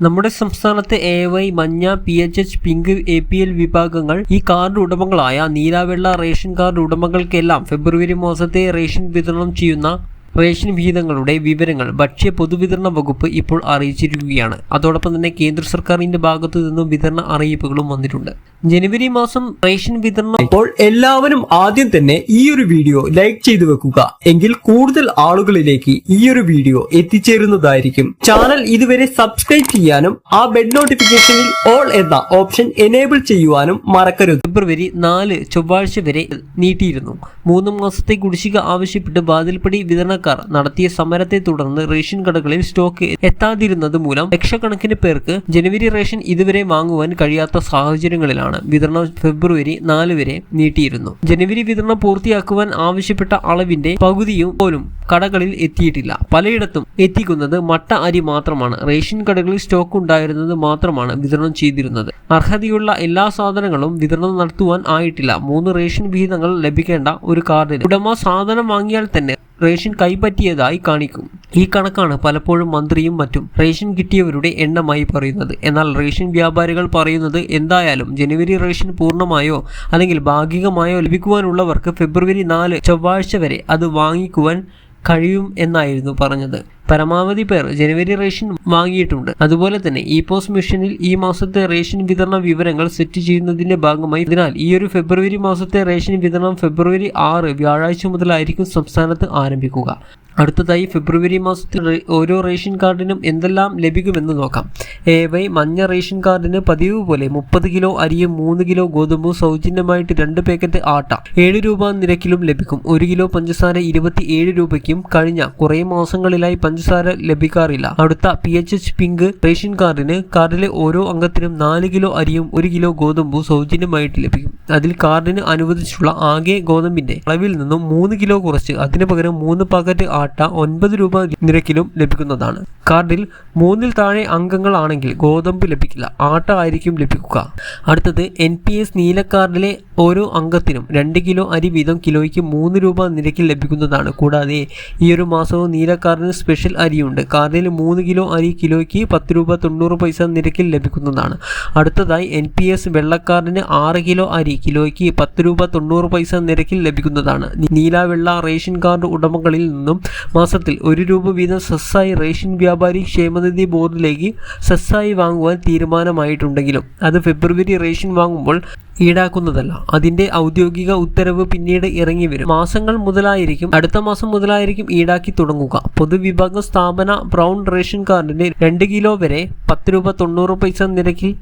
നമ്മുടെ സംസ്ഥാനത്തെ A Y മഞ്ഞ P H H pink A P L വിഭാഗങ്ങൾ ഈ കാർഡ് ഉടമകളായ നീലാവെള്ള റേഷൻ കാർഡ് ഉടമകൾക്കെല്ലാം ഫെബ്രുവരി മാസത്തെ റേഷൻ വിതരണം ചെയ്യുന്ന റേഷൻ വിഹിതങ്ങളുടെ വിവരങ്ങൾ ഭക്ഷ്യ പൊതുവിതരണ വകുപ്പ് ഇപ്പോൾ അറിയിച്ചിരിക്കുകയാണ്. അതോടൊപ്പം തന്നെ കേന്ദ്ര സർക്കാരിന്റെ ഭാഗത്തു നിന്നും വിതരണ അറിയിപ്പുകളും വന്നിട്ടുണ്ട്. ജനുവരി മാസം റേഷൻ വിതരണം അപ്പോൾ എല്ലാവരും ആദ്യം തന്നെ ഈ ഒരു വീഡിയോ ലൈക്ക് ചെയ്തു വെക്കുക. എങ്കിൽ കൂടുതൽ ആളുകളിലേക്ക് ഈ ഒരു വീഡിയോ എത്തിച്ചേരുന്നതായിരിക്കും. ചാനൽ ഇതുവരെ സബ്സ്ക്രൈബ് ചെയ്യാനും ആ ബെഡ് നോട്ടിഫിക്കേഷനിൽ ഓൾ എന്ന ഓപ്ഷൻ എനേബിൾ ചെയ്യുവാനും മറക്കരുത്. ഫെബ്രുവരി നാല് ചൊവ്വാഴ്ച വരെ നീട്ടിയിരുന്നു. മൂന്ന് മാസത്തെ കുടിശ്ശിക ആവശ്യപ്പെട്ട് ബാതിൽപ്പടി വിതരണക്കാർ നടത്തിയ സമരത്തെ തുടർന്ന് റേഷൻ കടകളിൽ സ്റ്റോക്ക് എത്താതിരുന്നത് മൂലം ലക്ഷക്കണക്കിന് പേർക്ക് ജനുവരി റേഷൻ ഇതുവരെ വാങ്ങുവാൻ കഴിയാത്ത സാഹചര്യങ്ങളിലാണ് വിതരണം ഫെബ്രുവരി നാല് വരെ നീട്ടിയിരുന്നു. ജനുവരി വിതരണം പൂർത്തിയാക്കുവാൻ ആവശ്യപ്പെട്ട അളവിന്റെ പകുതിയും പോലും കടകളിൽ എത്തിയിട്ടില്ല. പലയിടത്തും എത്തിക്കുന്നത് മട്ട അരി മാത്രമാണ്. റേഷൻ കടകളിൽ സ്റ്റോക്ക് ഉണ്ടായിരുന്നത് മാത്രമാണ് വിതരണം ചെയ്തിരുന്നത്. അർഹതയുള്ള എല്ലാ സാധനങ്ങളും വിതരണം നടത്തുവാൻ ആയിട്ടില്ല. മൂന്ന് റേഷൻ വിഹിതങ്ങൾ ലഭിക്കേണ്ട ഒരു കാർഡിന്. ഉടമ സാധനം വാങ്ങിയാൽ തന്നെ റേഷൻ കൈപ്പറ്റിയതായി കാണിക്കും. ഈ കണക്കാണ് പലപ്പോഴും മന്ത്രിയും മറ്റും റേഷൻ കിട്ടിയവരുടെ എണ്ണമായി പറയുന്നത്. എന്നാൽ റേഷൻ വ്യാപാരികൾ പറയുന്നത് എന്തായാലും ജനുവരി റേഷൻ പൂർണമായോ അല്ലെങ്കിൽ ഭാഗികമായോ ലഭിക്കുവാനുള്ളവർക്ക് ഫെബ്രുവരി നാല് ചൊവ്വാഴ്ച വരെ അത് വാങ്ങിക്കുവാൻ കഴിയും എന്നായിരുന്നു പറഞ്ഞത്. പരമാവധി പേർ ജനുവരി റേഷൻ വാങ്ങിയിട്ടുണ്ട്. അതുപോലെ തന്നെ ഇ പോസ്റ്റ് മിഷനിൽ ഈ മാസത്തെ റേഷൻ വിതരണ വിവരങ്ങൾ സെറ്റ് ചെയ്യുന്നതിന്റെ ഭാഗമായി അതിനാൽ ഈ ഒരു ഫെബ്രുവരി മാസത്തെ റേഷൻ വിതരണം ഫെബ്രുവരി ആറ് വ്യാഴാഴ്ച മുതലായിരിക്കും സംസ്ഥാനത്ത് ആരംഭിക്കുക. അടുത്തതായി ഫെബ്രുവരി മാസത്തിൽ ഓരോ റേഷൻ കാർഡിനും എന്തെല്ലാം ലഭിക്കുമെന്ന് നോക്കാം. എ വൈ മഞ്ഞ റേഷൻ കാർഡിന് പതിവ് പോലെ മുപ്പത് കിലോ അരിയും മൂന്ന് കിലോ ഗോതമ്പും സൗജന്യമായിട്ട് രണ്ട് പാക്കറ്റ് ആട്ട ഏഴ് രൂപ നിരക്കിലും ലഭിക്കും. ഒരു കിലോ പഞ്ചസാര ഇരുപത്തി ഏഴ് രൂപയ്ക്കും കഴിഞ്ഞ കുറേ മാസങ്ങളിലായി പഞ്ചസാര ലഭിക്കാറില്ല. അടുത്ത P H H pink ration കാർഡിന് കാർഡിലെ ഓരോ അംഗത്തിനും നാല് കിലോ അരിയും ഒരു കിലോ ഗോതമ്പും സൗജന്യമായിട്ട് ലഭിക്കും. അതിൽ കാർഡിന് അനുവദിച്ചിട്ടുള്ള ആകെ ഗോതമ്പിന്റെ അളവിൽ നിന്നും മൂന്ന് കിലോ കുറച്ച് അതിന് പകരം മൂന്ന് പാക്കറ്റ് ആട്ട ഒൻപത് രൂപ നിരക്കിലും ലഭിക്കുന്നതാണ്. കാർഡിൽ മൂന്നിൽ താഴെ അംഗങ്ങളാണെങ്കിൽ ഗോതമ്പ് ലഭിക്കില്ല. ആട്ട ആയിരിക്കും ലഭിക്കുക. അടുത്തത് എൻ പി എസ് നീല കാർഡിലെ ഓരോ അംഗത്തിനും രണ്ട് കിലോ അരി വീതം കിലോയ്ക്ക് മൂന്ന് രൂപ നിരക്കിൽ ലഭിക്കുന്നതാണ്. കൂടാതെ ഈ ഒരു മാസവും നീലകാർഡിന് സ്പെഷ്യൽ അരിയുണ്ട്. കാർഡിൽ മൂന്ന് കിലോ അരി കിലോയ്ക്ക് പത്ത് രൂപ തൊണ്ണൂറ് പൈസ നിരക്കിൽ ലഭിക്കുന്നതാണ്. അടുത്തതായി എൻ പി എസ് വെള്ളക്കാർഡിന് ആറ് കിലോ അരി കിലോയ്ക്ക് പത്ത് രൂപ തൊണ്ണൂറ് പൈസ നിരക്കിൽ ലഭിക്കുന്നതാണ്. നീല വെള്ള റേഷൻ കാർഡ് ഉടമകളിൽ നിന്നും മാസത്തിൽ ഒരു രൂപ വീതം സസ്സായി റേഷൻ വ്യാപാരി ക്ഷേമനിധി ബോർഡിലേക്ക് സസ്സായി വാങ്ങുവാൻ തീരുമാനമായിട്ടുണ്ടെങ്കിലും അത് ഫെബ്രുവരി റേഷൻ വാങ്ങുമ്പോൾ ഈടാക്കുന്നതല്ല. അതിന്റെ ഔദ്യോഗിക ഉത്തരവ് പിന്നീട് ഇറങ്ങി വരും. മാസങ്ങൾ മുതലായിരിക്കും അടുത്ത മാസം മുതലായിരിക്കും ഈടാക്കി തുടങ്ങുക. പൊതുവിഭാഗം സ്ഥാപന ബ്രൗൺ റേഷൻ കാർഡിന് രണ്ട് കിലോ വരെ പത്ത് രൂപ തൊണ്ണൂറ് പൈസ നിരക്കിൽ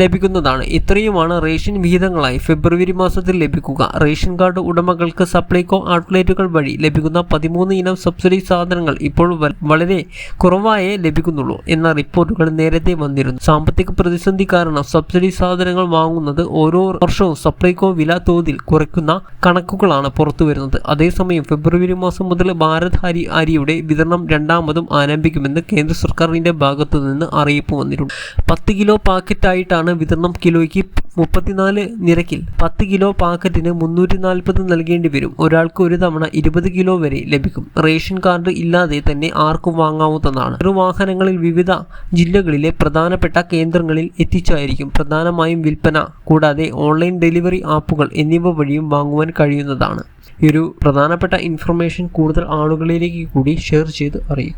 ലഭിക്കുന്നതാണ്. ഇത്രയുമാണ് റേഷൻ വിഹിതങ്ങളായി ഫെബ്രുവരി മാസത്തിൽ ലഭിക്കുക. റേഷൻ കാർഡ് ഉടമകൾക്ക് സപ്ലൈകോ ഔട്ട്ലെറ്റുകൾ വഴി ലഭിക്കുന്ന പതിമൂന്ന് ഇനം സബ്സിഡി സാധനങ്ങൾ ഇപ്പോൾ വളരെ കുറവായേ ലഭിക്കുന്നുള്ളൂ എന്ന റിപ്പോർട്ടുകൾ നേരത്തെ വന്നിരുന്നു. സാമ്പത്തിക പ്രതിസന്ധി കാരണം സബ്സിഡി സാധനങ്ങൾ വാങ്ങുന്നത് ഓരോ വർഷവും സപ്ലൈകോ വില തോതിൽ കുറയ്ക്കുന്ന കണക്കുകളാണ് പുറത്തുവരുന്നത് അതേസമയം ഫെബ്രുവരി മാസം മുതൽ ഭാരത് ഹരി അരിയുടെ വിതരണം രണ്ടാമതും ആരംഭിക്കുമെന്ന് കേന്ദ്ര സർക്കാരിന്റെ ഭാഗത്തു നിന്ന് അറിയിപ്പ് വന്നിട്ടുണ്ട്. പത്ത് കിലോ പാക്കറ്റായിട്ടാണ് വിതരണം കിലോയ്ക്ക് മുപ്പത്തിനാല് നിരക്കിൽ പത്ത് കിലോ പാക്കറ്റിന് മുന്നൂറ്റി നാൽപ്പത് നൽകേണ്ടി വരും. ഒരാൾക്ക് ഒരു തവണ ഇരുപത് കിലോ വരെ ലഭിക്കും. റേഷൻ കാർഡ് ഇല്ലാതെ തന്നെ ആർക്കും വാങ്ങാവുന്നതാണ്. ചെറുവാഹനങ്ങളിൽ വിവിധ ജില്ലകളിലെ പ്രധാനപ്പെട്ട കേന്ദ്രങ്ങളിൽ എത്തിച്ചായിരിക്കും പ്രധാനമായും വിൽപ്പന. കൂടാതെ ഓൺലൈൻ ഡെലിവറി ആപ്പുകൾ എന്നിവ വഴിയും വാങ്ങുവാൻ കഴിയുന്നതാണ്. ഈ ഒരു പ്രധാനപ്പെട്ട ഇൻഫർമേഷൻ കൂടുതൽ ആളുകളിലേക്ക് കൂടി ഷെയർ ചെയ്ത് അറിയിക്കും.